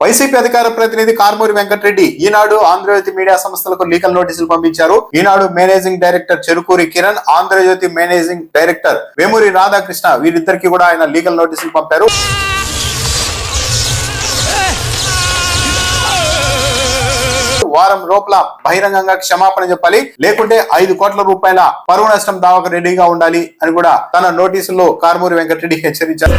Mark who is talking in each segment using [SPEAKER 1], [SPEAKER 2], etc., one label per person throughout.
[SPEAKER 1] YCP అధికార ప్రతినిధి Karumuri Venkatareddy Eenadu Andhra Jyothi media సంస్థలకు లీగల్ నోటీసులు పంపించారు. Eenadu managing director Cherukuri Kiran Andhra Jyothi managing director Vemuri Radhakrishna వీరిద్దరికి కూడా ఆయన లీగల్ నోటీసులు పంపారు. వారం లోపల బహిరంగంగా క్షమాపణ చెప్పాలి. లేకుంటే ఐదు కోట్ల రూపాయల పరువు నష్టం దావాకు రెడీగా ఉండాలి అని కూడా తన నోటీసుల్లో కార్మూరి వెంకటరెడ్డి హెచ్చరించారు.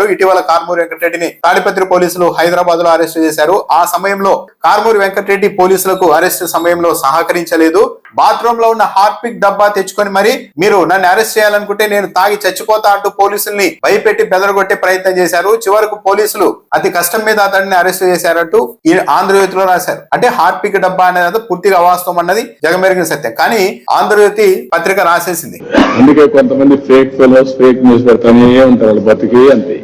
[SPEAKER 1] ఇటీవల కార్మూరి వెంకటరెడ్డిని తాడిపత్రి పోలీసులు హైదరాబాద్లో అరెస్ట్ చేశారు. ఆ సమయంలో కార్మూరి వెంకటరెడ్డి పోలీసులకు అరెస్ట్ సమయంలో సహకరించలేదు. బాత్రూమ్లో ఉన్న హార్పిక్ డబ్బా తెచ్చుకొని మరి మీరు నన్ను అరెస్ట్ చేయాలనుకుంటే నేను తాగి చచ్చిపోతా అంటూ పోలీసుల్ని భయపెట్టి బెదరగొట్టే ప్రయత్నం చేశారు. చివరకు పోలీసులు అతి కష్టం మీద అతన్ని అరెస్ట్ చేశారంటూ ఈ ఆంధ్రజ్యోతిలో రాశారు. అంటే హార్పిక్ డబ్బా అనేది పూర్తిగా అవాస్తవం అన్నది జగమెరిగిన సత్యం. కానీ ఆంధ్రజ్యోతి పత్రిక రాసేసింది.
[SPEAKER 2] అందుకే కొంతమంది ఫేక్ ఫెలోస్ ఫేక్ న్యూస్ పెడతానే ఉంటారు బతికి అంతే.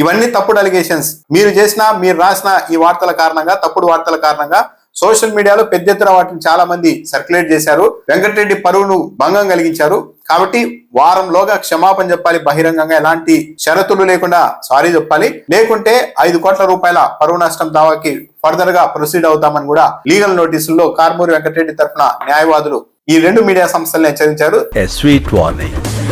[SPEAKER 1] ఇవన్నీ తప్పుడు అలిగేషన్స్ మీరు చేసిన మీరు రాసిన ఈ వార్తల కారణంగా తప్పుడు వార్తల కారణంగా సోషల్ మీడియాలో పెద్ద ఎత్తున వాటిని చాలా మంది సర్క్యులేట్ చేశారు. వెంకటరెడ్డి పరువును భంగం కలిగించారు. కాబట్టి వారంలోగా క్షమాపణ చెప్పాలి బహిరంగంగా ఎలాంటి షరతులు లేకుండా సారీ చెప్పాలి. లేకుంటే ఐదు కోట్ల రూపాయల పరువు నష్టం దావాకి ఫర్దర్గా ప్రొసీడ్ అవుతామని కూడా లీగల్ నోటీసుల్లో కార్మూరి వెంకటరెడ్డి తరఫున న్యాయవాదులు ఈ రెండు మీడియా సంస్థలను హెచ్చరించారు.
[SPEAKER 3] Sweet sweet.